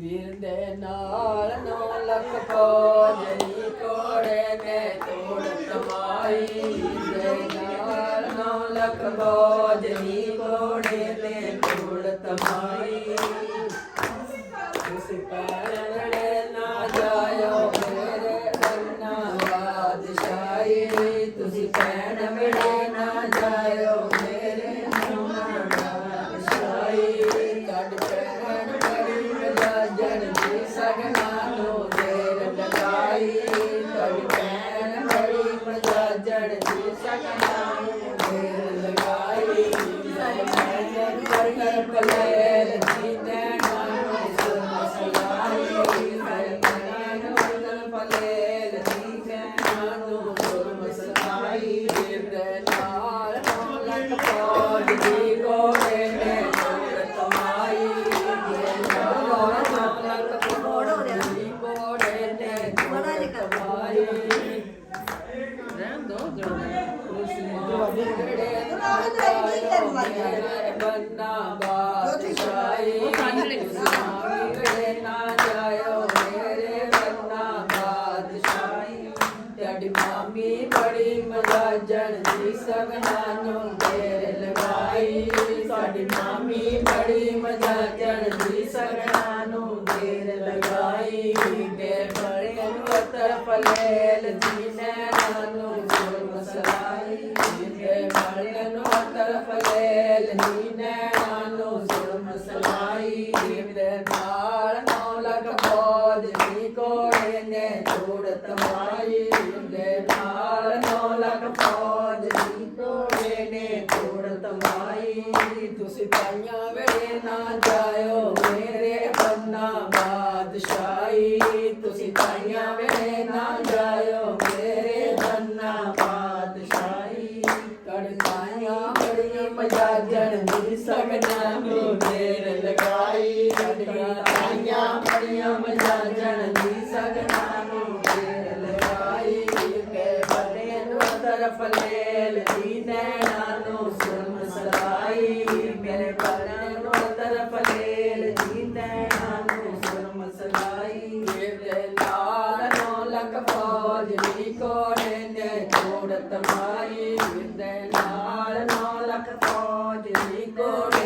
ਵੀਰ ਦੇ ਨਾਲ ਨੌ ਲੱਖ ਫੌਜੀ ਕੋੜੇ ਨੇ ਤੋੜ ਕਮਾਈ। ਦੇ ਨਾਲ ਨੌ ਲੱਖ ਫੌਜੀ ਕੋੜੇ ਨੇ ਤੋੜ ਕਮਾਈ। ਜਣਦੀ ਸਗਨਾ ਮਾਮੀ ਬੜੀ ਮਜਾ ਜਣਦੀ ਸਗਨਾ ਨੂੰ ਦੇਰ ਲਗਾਈ ਸਾਡੀ ਮਾਮੀ ਬੜੀ ਮਜਾ ਜਣਦੀ ਸਗਨਾ ਨੂੰ ਦੇਰ ਲਗਾਈ ਦੇ ਬੜੇ ਨੂੰ ਅਤਰ ਫਲੇਲ ਜੀਨੇ ਨਾਨੂੰ ਸੁਰ ਮਸਲਾਈ ਦੇ ਬੜੇ ਨੂੰ ਅਤਰ ਫਲੇਲ ਜੀਨੇ ਨਾਨੂੰ ਸੁਰ ਦੇ ਨਾਲ ਨੌ ਲਖ ਬੋਝ ਦੀ ਕੋੜੇ ਨੇ ਛੋੜ ਤਮਾਈ ਦੇ ਨਾਲ ਨੌ ਲਖ ਫੌਜ ਦੀ ਕੋੜੇ ਨੇ ਛੋੜ ਤਮਾਈ ਤੁਸੀਂ ਪਾਈਆਂ ਵੇਲੇ ਨਾ ਜਾਇਓ, ਮੇਰੇ ਬੰਨਾ ਬਾਦਸ਼ਾਹੀ ਤੁਸੀਂ ਪਾਈਆਂ ਵੇਲੇ ਨਾ ਜਾਇਓ। ਪੰਜਾ ਜਣ ਮਿਲ ਸਕਣਾ ਹੋ ਦੇਰ ਲਗਾਈ ਸਾਡੀਆਂ ਤਾਈਆਂ ਬੜੀਆਂ ਮਜਾ ਜਣ ਮਿਲ ਸਕਣਾ ਹੋ ਦੇਰ ਲਗਾਈ ਕੇ ਬਲੇ ਨੂੰ ਤਰਫ ਲੈਲ ਦੀ ਨੈਣਾ ਨੂੰ ਸੁਣ ਸਲਾਈ ਮੇਰੇ ਬਲੇ ਨੂੰ ਤਰਫ ਲੈਲ ਜੋਜਨੀ ਕੋੜੇ ਨੇ ਕੋੜ ਤਮਾਈ ਵਿੰਦੇ ਨਾਲ ਨਾਲ ਲਖ ਫੌਜ ਨੀ ਕੋੜੇ